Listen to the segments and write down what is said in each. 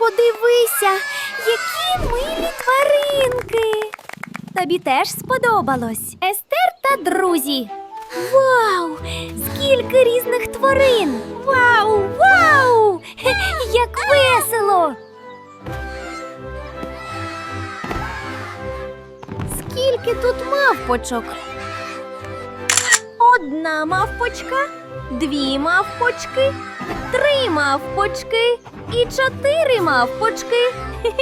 Подивися, які милі тваринки. Тобі теж сподобалось. Естер та друзі. Вау! Скільки різних тварин! Вау! Вау! Як весело! Скільки тут мавпочок? Одна мавпочка, дві мавпочки, три мавпочки і чотири мавпочки.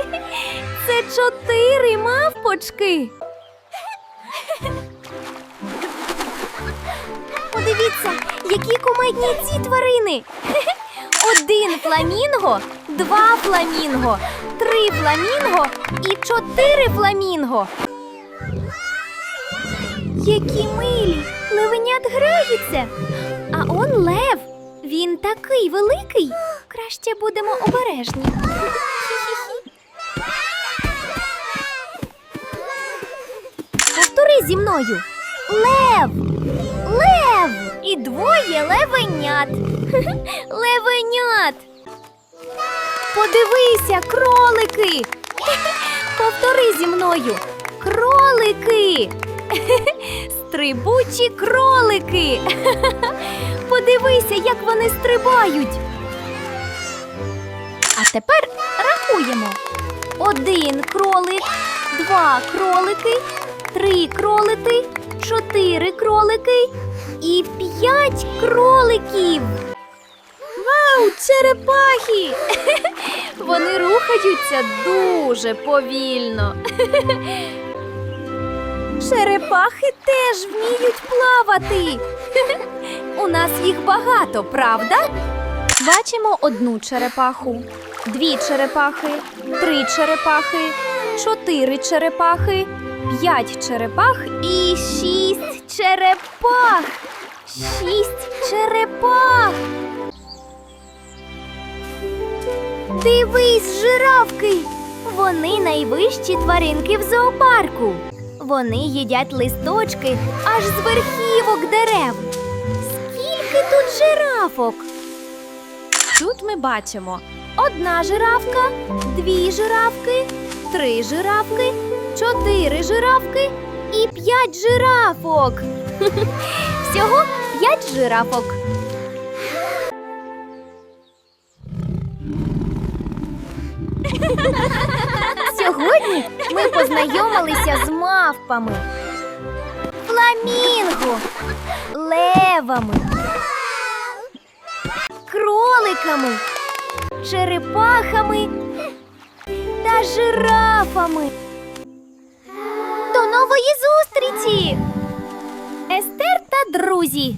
Це чотири мавпочки. Подивіться, які кумедні ці тварини. Один фламінго, два фламінго, три фламінго і чотири фламінго. Які милі! Левенят граються. А он лев. Він такий великий. Краще будемо обережні. Повтори зі мною. Лев! Лев! І двоє левенят. Левенят. Подивися, кролики. Повтори зі мною. Кролики. Стрибучі кролики. Подивися, як вони стрибають. А тепер рахуємо. Один кролик, два кролики, три кролики, чотири кролики і п'ять кроликів. Вау, черепахи! Вони рухаються дуже повільно. Черепахи теж вміють плавати. У нас їх багато, правда? Бачимо одну черепаху, дві черепахи, три черепахи, чотири черепахи, п'ять черепах і шість черепах. Шість черепах. Дивись, жирафки! Вони найвищі тваринки в зоопарку. Вони їдять листочки аж з верхівок дерев. Скільки тут жирафок? Тут ми бачимо одна жирафка, дві жирафки, три жирафки, чотири жирафки і п'ять жирафок. Всього п'ять жирафок. Сьогодні ми познайомилися з мавпами, фламінго, левами, кроликами, черепахами та жирафами. До нової зустрічі! Естер та друзі.